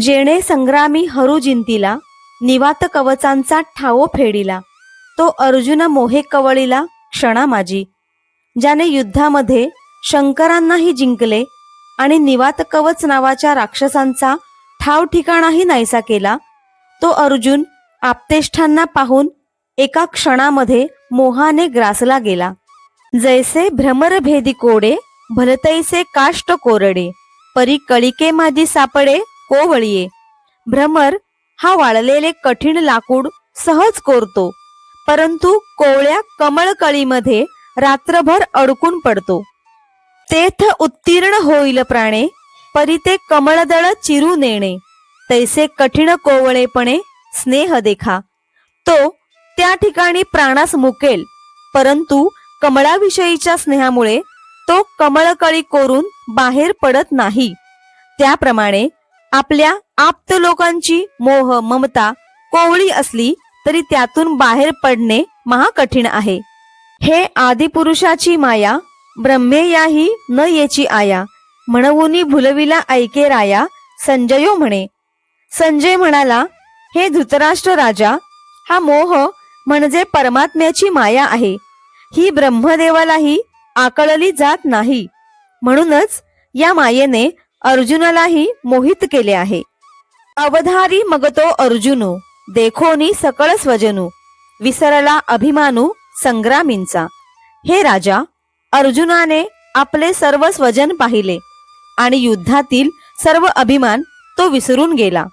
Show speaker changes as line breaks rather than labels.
जेणे संग्रामी हरू जिंतीला निवात कवचांचा ठावो फेडिला तो अर्जुन मोहे कवळीला क्षणा माझी ज्याने युद्धामध्ये शंकरांनाही जिंकले आणि निवात कवच नावाच्या राक्षसांचा ठाव ठिकाणाही नाहीसा केला तो अर्जुन आपतेष्ठांना पाहून एका क्षणामध्ये मोहाने ग्रासला गेला. जैसे भ्रमरभेदी कोडे भलतैसे काष्ट कोरडे परी कळिके मादी सापडे कोवळीये. भ्रमर हा वाळलेले कठीण लाकूड सहज कोरतो परंतु कोवळ्या कमळकळीमध्ये रात्रभर अडकून पडतो. तेथ उत्तीर्ण होईल प्राणे परिते कमळदळ चिरू नेणे तैसे कठीण कोवळेपणे स्नेह देखा. तो त्या ठिकाणी प्राणास मुकेल परंतु कमळाविषयीच्या स्नेहामुळे तो कमळकळी कोरून बाहेर पडत नाही. त्याप्रमाणे आपल्या आप्त लोकांची मोह ममता कोवळी असली तरी त्यातून बाहेर पडणे महाकठीण आहे. हे आदिपुरुषाची माया ब्रह्मेयाही न येची आया. म्हणवुनी भुलविला ऐके राया संजयो म्हणे. संजय म्हणाला हे धृतराष्ट्र राजा हा मोह म्हणजे परमात्म्याची माया आहे. ही ब्रह्मदेवालाही आकळली जात नाही. म्हणूनच या मायेने अर्जुनालाही मोहित केले आहे. अवधारी मगतो अर्जुनो देखोनी सकळ स्वजनू विसरला अभिमानू संग्रामींचा. हे राजा अर्जुनाने आपले सर्व स्वजन पाहिले आणि युद्धातील सर्व अभिमान तो विसरून गेला.